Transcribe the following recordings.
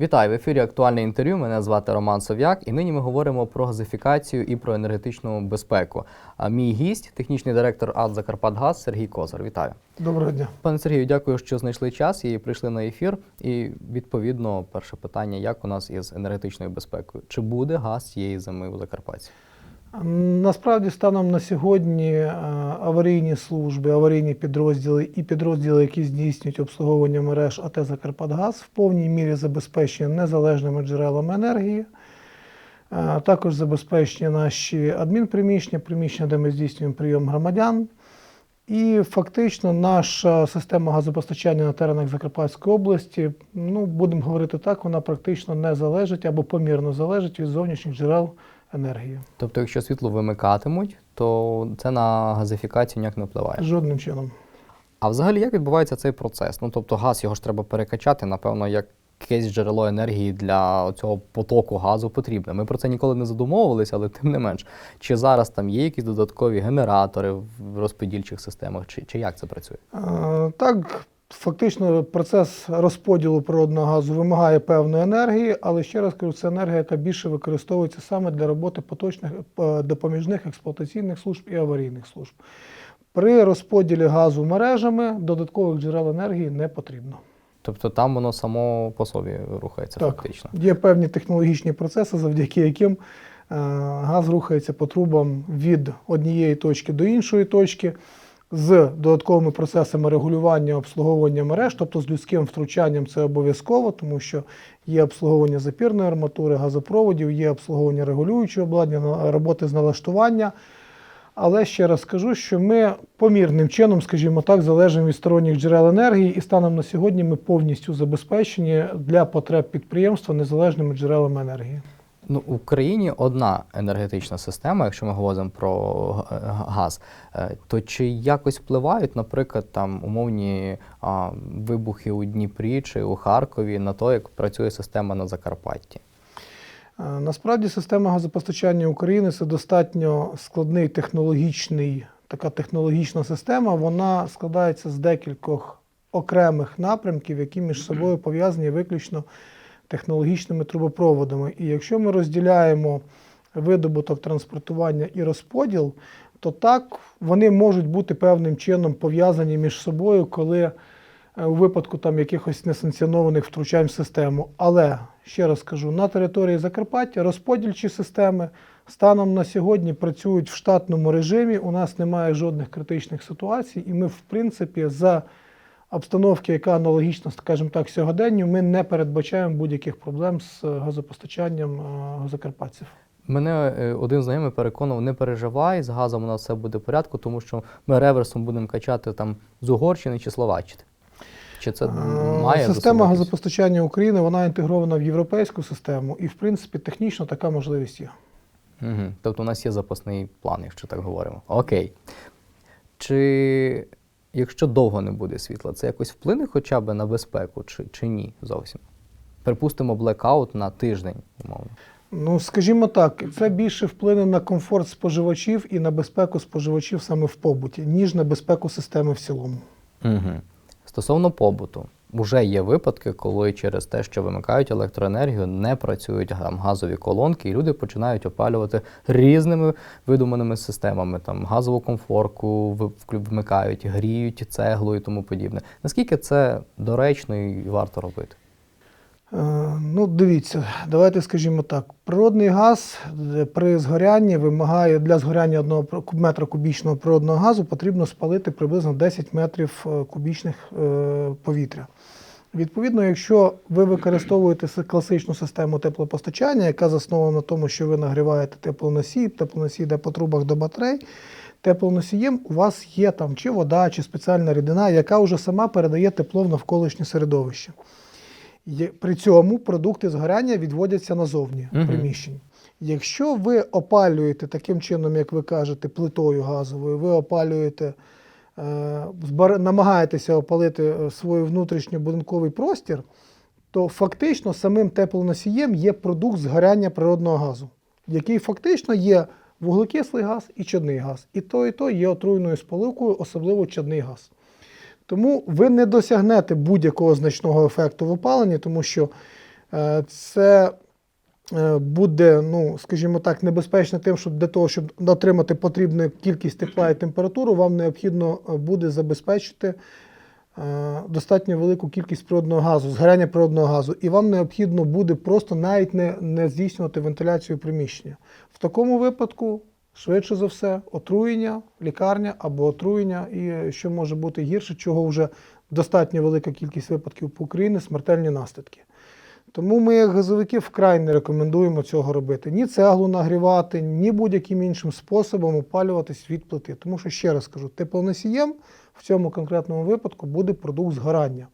Вітаю в ефірі. Актуальне інтерв'ю. Мене звати Роман Сов'як, і нині ми говоримо про газифікацію і про енергетичну безпеку. А мій гість, технічний директор АД Закарпатгаз Сергій Козар. Вітаю, Доброго дня. пане Сергію. Дякую, що знайшли час і прийшли на ефір. І відповідно, перше питання: як у нас із енергетичною безпекою? Чи буде газ цієї зими у Закарпатті? Насправді, станом на сьогодні е, аварійні служби, аварійні підрозділи і підрозділи, які здійснюють обслуговування мереж АТ Закарпатгаз, в повній мірі забезпечені незалежними джерелами енергії. Е, Також забезпечені наші адмінприміщення, приміщення, де ми здійснюємо прийом громадян. І фактично наша система газопостачання на теренах Закарпатської області, ну будемо говорити так, вона практично не залежить або помірно залежить від зовнішніх джерел. Тобто, якщо світло вимикатимуть, то це на газифікацію ніяк не впливає. Жодним чином. А взагалі як відбувається цей процес? Ну тобто газ його ж треба перекачати, напевно, як якесь джерело енергії для цього потоку газу потрібне. Ми про це ніколи не задумовувалися, але тим не менш. Чи зараз там є якісь додаткові генератори в розподільчих системах, чи, чи як це працює? Е, Так, фактично процес розподілу природного газу вимагає певної енергії, але ще раз кажу, це енергія, яка більше використовується саме для роботи поточних е, допоміжних експлуатаційних служб і аварійних служб. При розподілі газу мережами додаткових джерел енергії не потрібно. Тобто там воно само по собі рухається Так. фактично. Є певні технологічні процеси, завдяки яким е, газ рухається по трубам від однієї точки до іншої точки з додатковими процесами регулювання обслуговування мереж, тобто з людським втручанням це обов'язково, тому що є обслуговування запірної арматури, газопроводів, є обслуговування регулюючого обладнання, роботи з налаштування. Але ще раз скажу, що ми помірним чином, скажімо так, залежимо від сторонніх джерел енергії, і станом на сьогодні ми повністю забезпечені для потреб підприємства незалежними джерелами енергії. Ну, в Україні одна енергетична система, якщо ми говоримо про е, газ, Е, то чи якось впливають, наприклад, там умовні а, вибухи у Дніпрі чи у Харкові на те, як працює система на Закарпатті? Е, Насправді система газопостачання України це достатньо складний технологічний, така технологічна система. Вона складається з декількох окремих напрямків, які між собою пов'язані виключно технологічними трубопроводами. І якщо ми розділяємо видобуток транспортування і розподіл, то так вони можуть бути певним чином пов'язані між собою, коли е, у випадку там якихось несанкціонованих втручань в систему. Але ще раз кажу, на території Закарпаття розподільчі системи станом на сьогодні працюють в штатному режимі. У нас немає жодних критичних ситуацій, і ми, в принципі, за обстановки, яка аналогічна, скажімо так, сьогоденню, ми не передбачаємо будь-яких проблем з е, газопостачанням е, закарпатців. Мене е, один знайомий переконав, не переживай, з газом у нас все буде в порядку, тому що ми реверсом будемо качати там з Угорщини чи Словаччини. Чи це має Система газопостачання України вона інтегрована в європейську систему, і в принципі технічно така можливість є. Угу. Тобто у нас є запасний план, якщо так говоримо. Окей. Чи якщо довго не буде світла, це якось вплине хоча б на безпеку, чи, чи ні зовсім? Припустимо, блекаут на тиждень, умовно. Ну, скажімо так, це більше вплине на комфорт споживачів і на безпеку споживачів саме в побуті, ніж на безпеку системи в цілому. Угу. Стосовно побуту, вже є випадки, коли через те, що вимикають електроенергію, не працюють там, газові колонки, і люди починають опалювати різними видуманими системами. Там газову комфорку вмикають, гріють цеглу і тому подібне. Наскільки це доречно і варто робити? Е, Ну, дивіться, давайте скажімо так. Природний газ е, при згорянні вимагає для згоряння одного метра кубічного природного газу потрібно спалити приблизно 10 метрів е, кубічних повітря. Відповідно, якщо ви використовуєте класичну систему теплопостачання, яка заснована на тому, що ви нагріваєте теплоносій, теплоносій йде по трубах до батарей, теплоносієм у вас є там чи вода, чи спеціальна рідина, яка вже сама передає тепло в навколишнє середовище. При цьому продукти згоряння відводяться назовні Мгм. приміщень. Якщо ви опалюєте таким чином, як ви кажете, плитою газовою, ви опалюєте, намагаєтеся опалити е, свій внутрішньобудинковий простір, то фактично самим теплоносієм є продукт згоряння природного газу, який фактично є вуглекислий газ і чадний газ. І то, і то є отруйною сполукою, особливо чадний газ. Тому ви не досягнете будь-якого значного ефекту в опаленні, тому що Е, Це е, буде, ну, скажімо так, небезпечно тим, що для того, щоб отримати потрібну кількість тепла і температуру, вам необхідно е, буде забезпечити е, достатньо велику кількість природного газу, згоряння природного газу, і вам необхідно буде просто навіть не, не здійснювати вентиляцію приміщення. В такому випадку, швидше за все, отруєння, лікарня або отруєння, і е, що може бути гірше, чого вже достатньо велика кількість випадків по Україні, смертельні наслідки. Тому ми, як газовики, вкрай не рекомендуємо цього робити. Ні цеглу нагрівати, ні будь-яким іншим способом опалюватись від плити. Тому що, ще раз кажу, теплоносієм в цьому конкретному випадку буде продукт згорання.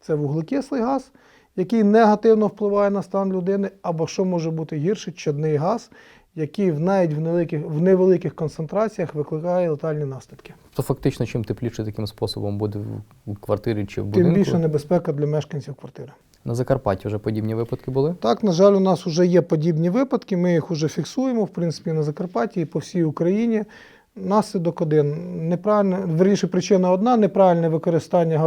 Це вуглекислий газ, який негативно впливає на стан людини, або що може бути гірше, чадний газ, який в- навіть в невеликих, в невеликих концентраціях викликає летальні наслідки. То фактично, чим тепліше таким способом буде в- квартирі чи в Тим більше небезпека для мешканців квартири. На Закарпатті вже подібні випадки були. Так, на жаль, у нас вже є подібні випадки. Ми їх вже фіксуємо, в принципі, на Закарпатті і по всій Україні. Наслідок один. Неправильне, верніше, причина одна неправильне використання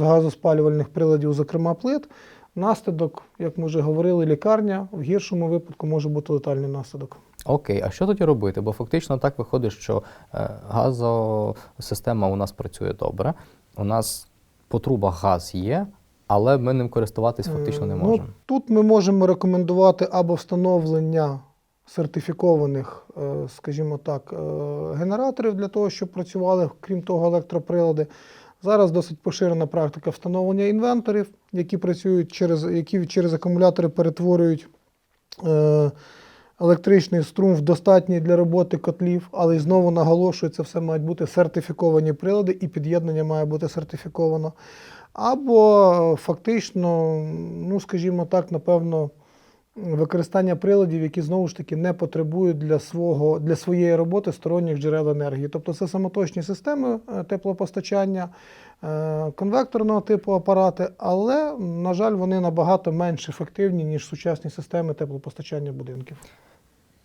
газоспалювальних приладів, зокрема плит. Наслідок, як ми вже говорили, лікарня. В гіршому випадку може бути летальний наслідок. Окей, а що тоді робити? Бо фактично так виходить, що е, газосистема у нас працює добре. У нас по трубах газ є, але ми ним користуватись фактично не Е, можемо. Ну, тут ми можемо рекомендувати або встановлення сертифікованих, е, скажімо так, е, генераторів для того, щоб працювали, крім того, електроприлади. Зараз досить поширена практика встановлення інвенторів, які працюють через, які через акумулятори перетворюють е, електричний струм в достатній для роботи котлів, але й знову наголошую, це все мають бути сертифіковані прилади, і під'єднання має бути сертифіковано. Або фактично, ну скажімо так, напевно, використання приладів, які знову ж таки не потребують для, свого, для своєї роботи сторонніх джерел енергії. Тобто це самоточні системи е, теплопостачання, е, конвекторного типу апарати, але, на жаль, вони набагато менш ефективні, ніж сучасні системи теплопостачання будинків.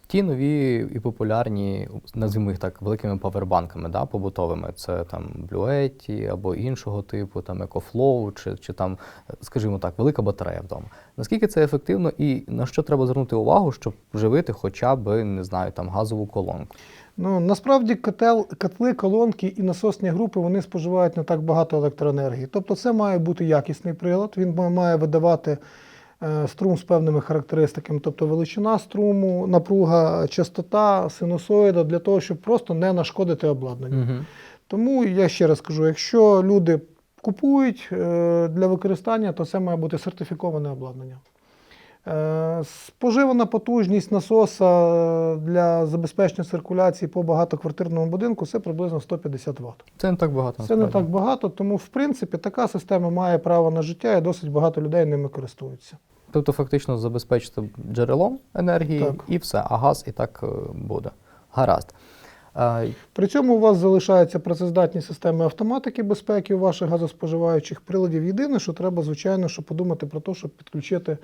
Ті нові і популярні, назвімо їх так, великими павербанками, да, побутовими, це там Bluetti або іншого типу, там EcoFlow, чи, чи там, скажімо так, велика батарея вдома. Наскільки це ефективно і на що треба звернути увагу, щоб вживити хоча б, не знаю, там газову колонку? Ну, насправді котел, котли, колонки і насосні групи вони споживають не так багато електроенергії. Тобто це має бути якісний прилад, він має видавати струм з певними характеристиками, тобто величина струму, напруга, частота, синусоїда, для того, щоб просто не нашкодити обладнанню. Угу. Тому я ще раз кажу: якщо люди купують е, для використання, то це має бути сертифіковане обладнання. Е, Споживана потужність насоса е, для забезпечення циркуляції по багатоквартирному будинку це приблизно 150 Вт. Це не так багато. Це не так багато, тому в принципі така система має право на життя і досить багато людей ними користуються. Тобто, фактично забезпечити джерелом енергії Так. і все, а газ і так е, буде. Гаразд. При цьому у вас залишаються працездатні системи автоматики безпеки у ваших газоспоживаючих приладів. Єдине, що треба, звичайно, що подумати про те, щоб підключити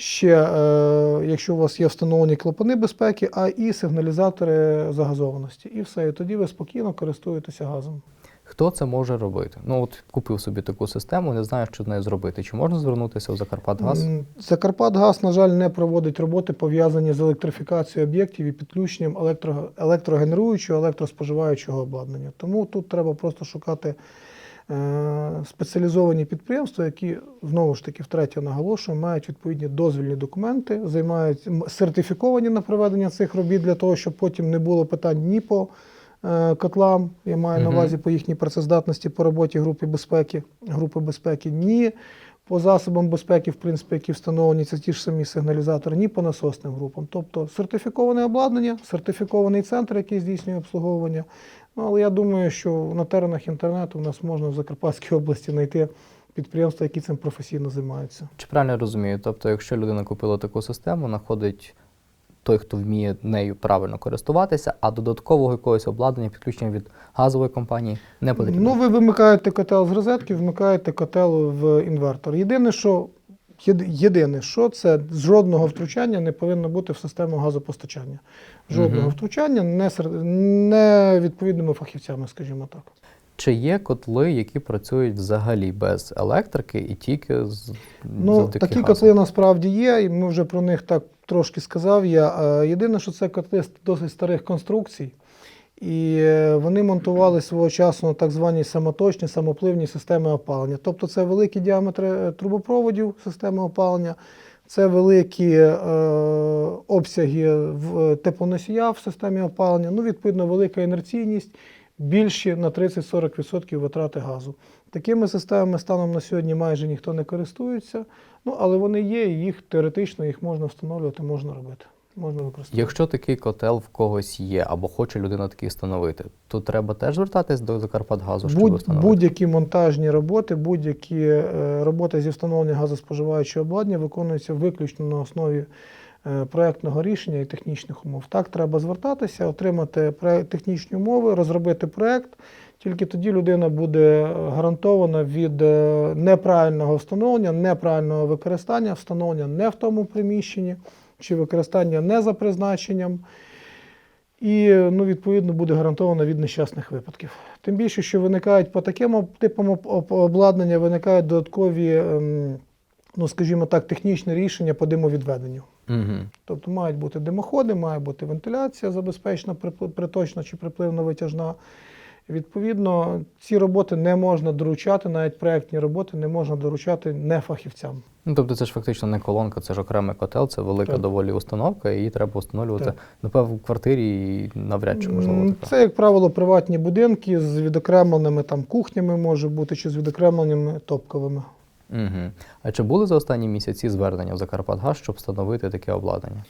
ще, е, якщо у вас є встановлені клапани безпеки, а і сигналізатори загазованості. І все. І тоді ви спокійно користуєтеся газом. Хто це може робити? Ну от купив собі таку систему, не знаю, що з нею зробити. Чи можна звернутися в Закарпатгаз? Закарпатгаз, на жаль, не проводить роботи, пов'язані з електрифікацією об'єктів і підключенням електро, електрогенеруючого, електроспоживаючого обладнання. Тому тут треба просто шукати спеціалізовані підприємства, які знову ж таки втретє наголошую, мають відповідні дозвільні документи, займають сертифіковані на проведення цих робіт для того, щоб потім не було питань ні по е, котлам, я маю на увазі по їхній працездатності по роботі групи безпеки, групи безпеки, ні по засобам безпеки, в принципі, які встановлені, це ті ж самі сигналізатори, ні по насосним групам. Тобто сертифіковане обладнання, сертифікований центр, який здійснює обслуговування. Ну, але я думаю, що на теренах інтернету в нас можна в Закарпатській області знайти підприємства, які цим професійно займаються. Чи правильно я розумію? Тобто, якщо людина купила таку систему, знаходить той, хто вміє нею правильно користуватися, а додаткового якогось обладнання, підключення від газової компанії не потрібно. Ну, ви вимикаєте котел з розетки, вмикаєте котел в інвертор. Єдине, що єдине, що це жодного втручання не повинно бути в систему газопостачання. Жодного Мгм. втручання не, не відповідними фахівцями, скажімо так. Чи є котли, які працюють взагалі без електрики і тільки з Ну, завдяки такі газу? котли насправді є, і ми вже про них так трошки сказав я. Е, Єдине, що це котли з досить старих конструкцій, і е, вони монтували свого часу так звані самоточні самопливні системи опалення. Тобто це великі діаметри е, трубопроводів системи опалення, це великі е, обсяги в теплоносія в системі опалення, ну, відповідно, велика інерційність, більші на 30-40% витрати газу. Такими системами станом на сьогодні майже ніхто не користується, ну, але вони є, і їх теоретично їх можна встановлювати, можна робити, можна використовувати. Якщо такий котел в когось є, або хоче людина такий встановити, то треба теж звертатись до Закарпатгазу, щоб Будь, встановити? будь-які монтажні роботи, будь-які е, роботи зі встановлення газоспоживаючого обладнання виконуються виключно на основі е, проектного рішення і технічних умов. Так, треба звертатися, отримати технічні умови, розробити проект. Тільки тоді людина буде е, гарантована від е, неправильного встановлення, неправильного використання, встановлення не в тому приміщенні чи використання не за призначенням. І ну, відповідно буде гарантовано від нещасних випадків. Тим більше, що виникають по таким типам об- об- обладнання, виникають додаткові, ем, ну скажімо так, технічні рішення по димовідведенню. Угу. Тобто мають бути димоходи, має бути вентиляція забезпечена, приточна чи припливно-витяжна. Відповідно, ці роботи не можна доручати, навіть проектні роботи не можна доручати нефахівцям. Ну, тобто це ж фактично не колонка, це ж окремий котел, це велика Так. доволі установка, і її треба встановлювати, Так. напевно, в квартирі і навряд чи можливо. М, таке. Це, як правило, приватні будинки з відокремленими там кухнями може бути, чи з відокремленими топковими. Угу. А чи були за останні місяці звернення в Закарпатгаз, щоб встановити таке обладнання?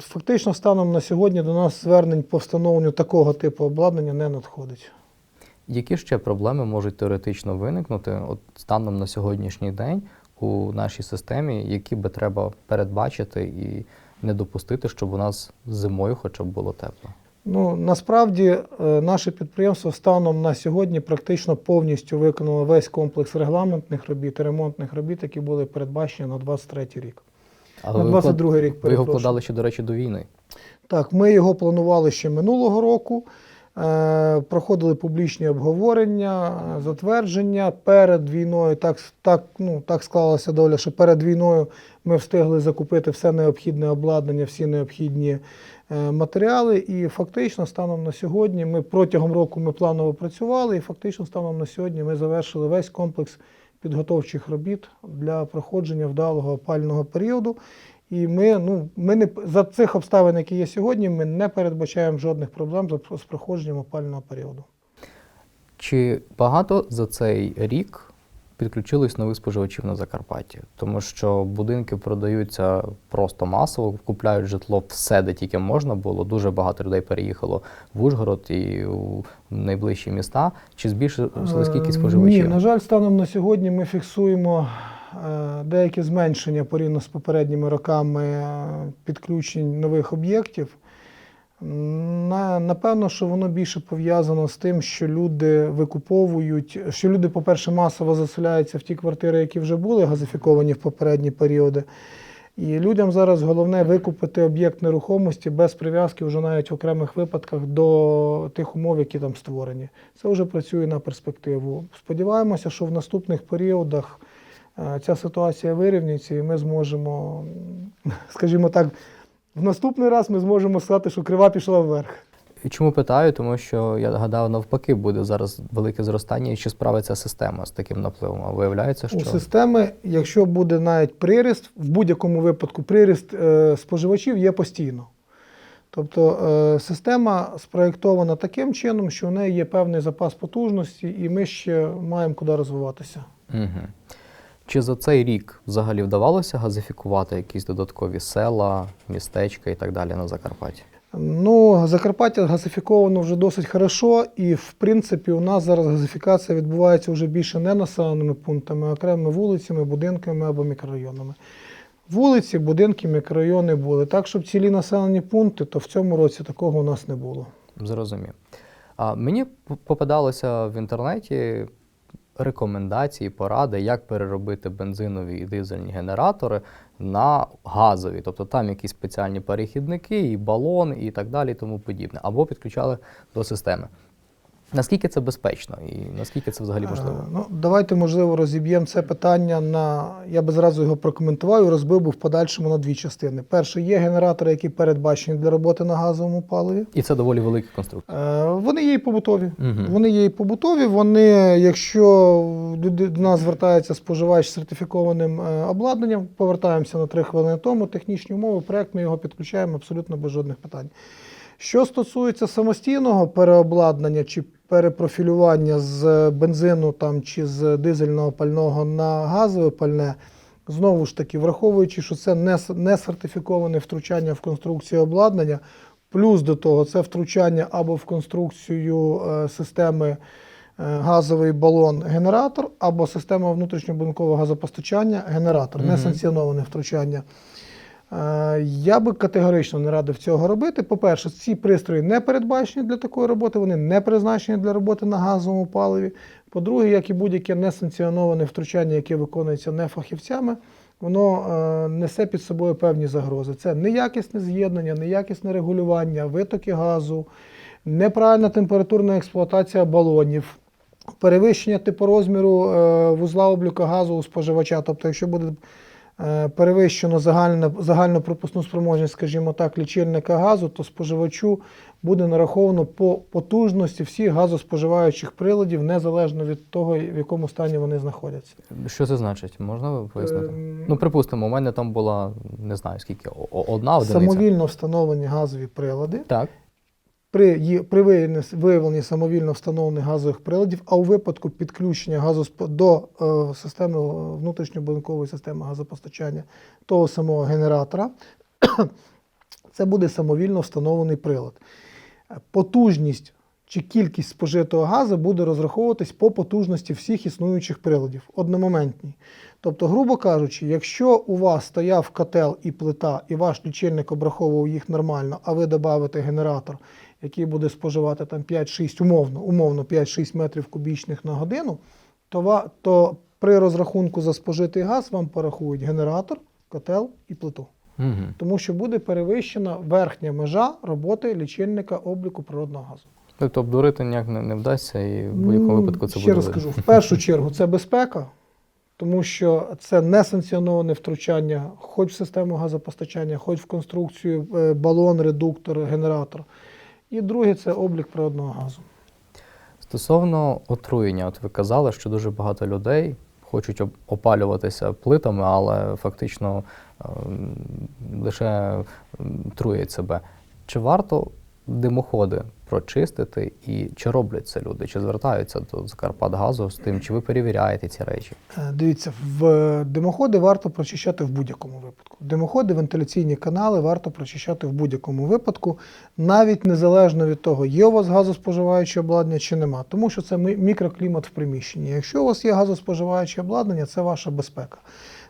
Фактично, станом на сьогодні до нас звернень по встановленню такого типу обладнання не надходить. Які ще проблеми можуть теоретично виникнути от станом на сьогоднішній день у нашій системі, які би треба передбачити і не допустити, щоб у нас зимою хоча б було тепло? Ну, насправді, е, наше підприємство станом на сьогодні практично повністю виконало весь комплекс регламентних робіт і ремонтних робіт, які були передбачені на 23 рік. Але на ви, вклад- 22 рік ви його вкладали ще, до речі, до війни. Так, ми його планували ще минулого року. Е, проходили публічні обговорення, затвердження. Перед війною так, так, ну, так склалася доля, що перед війною ми встигли закупити все необхідне обладнання, всі необхідні е, матеріали. І фактично, станом на сьогодні, ми протягом року ми планово працювали, і фактично станом на сьогодні ми завершили весь комплекс підготовчих робіт для проходження вдалого опального періоду. І ми, ну, ми не за цих обставин, які є сьогодні, ми не передбачаємо жодних проблем з- проходженням опального періоду. Чи багато за цей рік підключились нових споживачів на Закарпатті? Тому що будинки продаються просто масово, купляють житло все, де тільки можна було. Дуже багато людей переїхало в Ужгород і у найближчі міста. Чи збільшилась кількість Е, споживачів? Ні, на жаль, станом на сьогодні ми фіксуємо е, деяке зменшення порівняно з попередніми роками е, підключень нових об'єктів. На, напевно, що воно більше пов'язано з тим, що люди викуповують, що люди, по-перше, масово заселяються в ті квартири, які вже були газифіковані в попередні періоди. І людям зараз головне викупити об'єкт нерухомості без прив'язки вже навіть в окремих випадках до тих умов, які там створені. Це вже працює на перспективу. Сподіваємося, що в наступних періодах е, ця ситуація вирівняється, і ми зможемо, скажімо так, в наступний раз ми зможемо сказати, що крива пішла вверх. Чому питаю? Тому що я гадав, навпаки, буде зараз велике зростання, і чи справиться система з таким напливом. А виявляється, що У системи, якщо буде навіть приріст, в будь-якому випадку приріст е, споживачів є постійно. Тобто е, система спроєктована таким чином, що в неї є певний запас потужності, і ми ще маємо куди розвиватися. Угу. Чи за цей рік взагалі вдавалося газифікувати якісь додаткові села, містечка і так далі на Закарпатті? Ну, Закарпаття газифіковано вже досить хорошо, і в принципі у нас зараз газифікація відбувається вже більше не населеними пунктами, а окремими вулицями, будинками або мікрорайонами. Вулиці, будинки, мікрорайони були. Так, щоб цілі населені пункти, то в цьому році такого у нас не було. Зрозумів. А мені попадалося в інтернеті рекомендації, поради, як переробити бензинові і дизельні генератори на газові. Тобто там якісь спеціальні перехідники, і балон, і так далі, і тому подібне. Або підключали до системи. Наскільки це безпечно і наскільки це взагалі можливо? Е, Ну, давайте, можливо, розіб'ємо це питання на. Я би зразу його прокоментував і розбив би в подальшому на дві частини. Перше, є генератори, які передбачені для роботи на газовому паливі. І це доволі великі конструкції. Е, Вони є і побутові. Мгм. Вони є і побутові. Вони, якщо до до нас звертається споживач з сертифікованим е, обладнанням, повертаємося на три хвилини тому. Технічні умови, проект ми його підключаємо абсолютно без жодних питань. Що стосується самостійного переобладнання чи перепрофілювання з бензину там, чи з дизельного пального на газове пальне, знову ж таки, враховуючи, що це не, не сертифіковане втручання в конструкцію обладнання, плюс до того це втручання або в конструкцію е, системи е, газовий балон генератор, або система внутрішньобудинкового газопостачання генератор, Мгм. несанкціоноване втручання. Е, Я би категорично не радив цього робити. По-перше, ці пристрої не передбачені для такої роботи, вони не призначені для роботи на газовому паливі. По-друге, як і будь-яке несанкціоноване втручання, яке виконується не фахівцями, воно е, несе під собою певні загрози. Це неякісне з'єднання, неякісне регулювання, витоки газу, неправильна температурна експлуатація балонів, перевищення типу розміру е, вузла обліку газу у споживача. Тобто, якщо буде перевищено загальне, загальну пропускну спроможність, скажімо так, лічильника газу, то споживачу буде нараховано по потужності всіх газоспоживаючих приладів, незалежно від того, в якому стані вони знаходяться. Що це значить? Можна пояснити? Ем, Ну, припустимо, у мене там була не знаю скільки, одна одиниця. Самовільно встановлені газові прилади. Так. При, при виявленні, самовільно встановлених газових приладів, а у випадку підключення газосп... до е, системи е, внутрішньобудинкової системи газопостачання того самого генератора, це буде самовільно встановлений прилад. Потужність чи кількість спожитого газу буде розраховуватись по потужності всіх існуючих приладів, одномоментній. Тобто, грубо кажучи, якщо у вас стояв котел і плита, і ваш лічильник обраховував їх нормально, а ви додавите генератор, який буде споживати там 5-6, умовно, умовно 5-6 метрів кубічних на годину, то, то при розрахунку за спожитий газ вам порахують генератор, котел і плиту. Угу. Тому що буде перевищена верхня межа роботи лічильника обліку природного газу. Тобто обдурити ніяк не, не вдасться, і в будь-якому Ну, випадку це ще буде. раз видно. скажу, в першу чергу це безпека, тому що це несанкціоноване втручання, хоч в систему газопостачання, хоч в конструкцію е, балон, редуктор, генератор. І друге це облік природного газу. Стосовно отруєння, от ви казали, що дуже багато людей хочуть опалюватися плитами, але фактично ем, лише труять себе. Чи варто димоходи прочистити і чи роблять це люди? Чи звертаються до Закарпатгазу з тим, чи ви перевіряєте ці речі? Е, Дивіться, в димоходи варто прочищати в будь-якому випадку. Димоходи, вентиляційні канали варто прочищати в будь-якому випадку, навіть незалежно від того, є у вас газоспоживаюче обладнання чи нема. Тому що це мікроклімат в приміщенні. Якщо у вас є газоспоживаюче обладнання, це ваша безпека.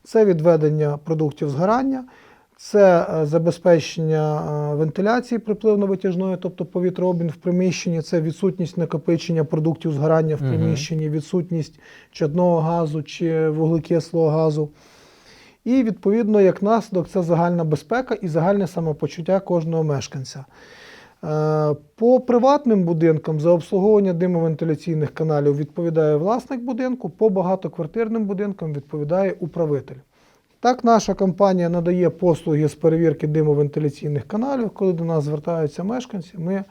Це відведення продуктів згорання, це е, забезпечення е, вентиляції припливно-витяжної, тобто повітрообмін в приміщенні, це відсутність накопичення продуктів згорання в приміщенні, відсутність чадного газу чи вуглекислого газу. І відповідно, як наслідок, це загальна безпека і загальне самопочуття кожного мешканця. Е, По приватним будинкам за обслуговування димовентиляційних каналів відповідає власник будинку, по багатоквартирним будинкам відповідає управитель. Так, наша компанія надає послуги з перевірки димовентиляційних каналів. Коли до нас звертаються мешканці, ми,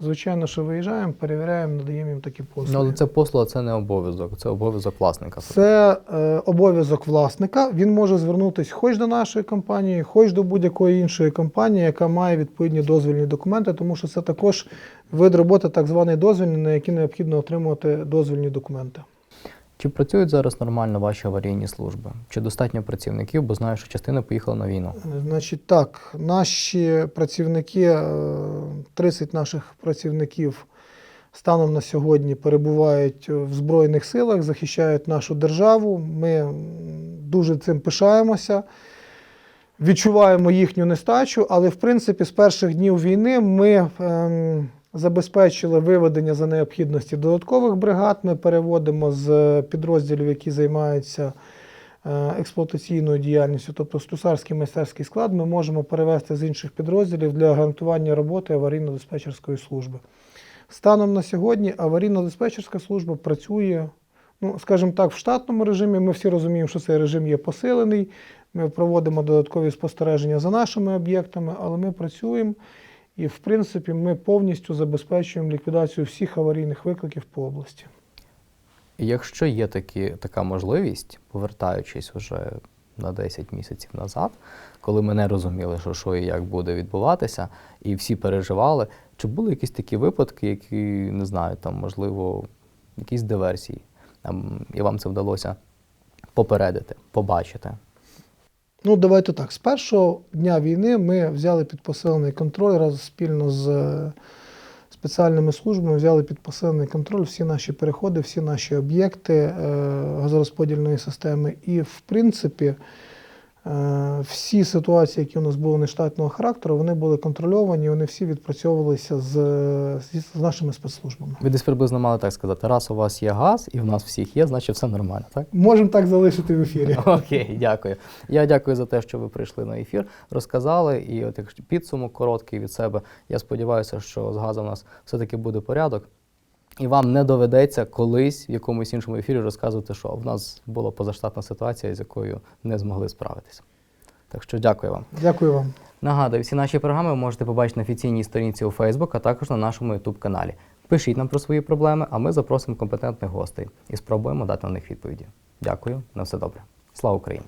звичайно, що виїжджаємо, перевіряємо, надаємо їм такі послуги. Ну, але це послуга, це не обов'язок, це обов'язок власника. Це е, обов'язок власника. Він може звернутися хоч до нашої компанії, хоч до будь-якої іншої компанії, яка має відповідні дозвільні документи, тому що це також вид роботи, так званий дозвільний, на який необхідно отримувати дозвільні документи. Чи працюють зараз нормально ваші аварійні служби? Чи достатньо працівників, бо знаю, що частина поїхала на війну. Е, Значить, так, наші працівники, е, 30 наших працівників станом на сьогодні перебувають в Збройних силах, захищають нашу державу. Ми дуже цим пишаємося. Відчуваємо їхню нестачу, але в принципі з перших днів війни ми ем, забезпечили виведення за необхідності додаткових бригад. Ми переводимо з підрозділів, які займаються е, експлуатаційною діяльністю, тобто слюсарський майстерський склад, ми можемо перевести з інших підрозділів для гарантування роботи аварійно-диспетчерської служби. Станом на сьогодні аварійно-диспетчерська служба працює, ну, скажімо так, в штатному режимі. Ми всі розуміємо, що цей режим є посилений. Ми проводимо додаткові спостереження за нашими об'єктами, але ми працюємо і, в принципі, ми повністю забезпечуємо ліквідацію всіх аварійних викликів по області. Якщо є такі, така можливість, повертаючись вже на 10 місяців назад, коли ми не розуміли, що, що і як буде відбуватися, і всі переживали, чи були якісь такі випадки, які, не знаю, там, можливо, якісь диверсії, там, і вам це вдалося попередити, побачити? Ну, давайте так. З першого дня війни ми взяли під посилений контроль раз спільно з е, спеціальними службами, взяли під посилений контроль всі наші переходи, всі наші об'єкти е, газорозподільної системи. І, в принципі, всі ситуації, які у нас були нештатного характеру, вони були контрольовані, вони всі відпрацьовувалися з, з, з нашими спецслужбами. Ви десь приблизно мали так сказати: раз у вас є газ, і в нас всіх є, значить все нормально, так? Можемо так залишити в ефірі. Окей, дякую. Я дякую за те, що ви прийшли на ефір, розказали. І от якщо підсумок короткий від себе, я сподіваюся, що з газом у нас все-таки буде порядок. І вам не доведеться колись в якомусь іншому ефірі розказувати, що в нас була позаштатна ситуація, з якою не змогли справитися. Так що дякую вам. Дякую вам. Нагадую, всі наші програми ви можете побачити на офіційній сторінці у Facebook, а також на нашому YouTube каналі. Пишіть нам про свої проблеми, а ми запросимо компетентних гостей і спробуємо дати на них відповіді. Дякую, на все добре. Слава Україні!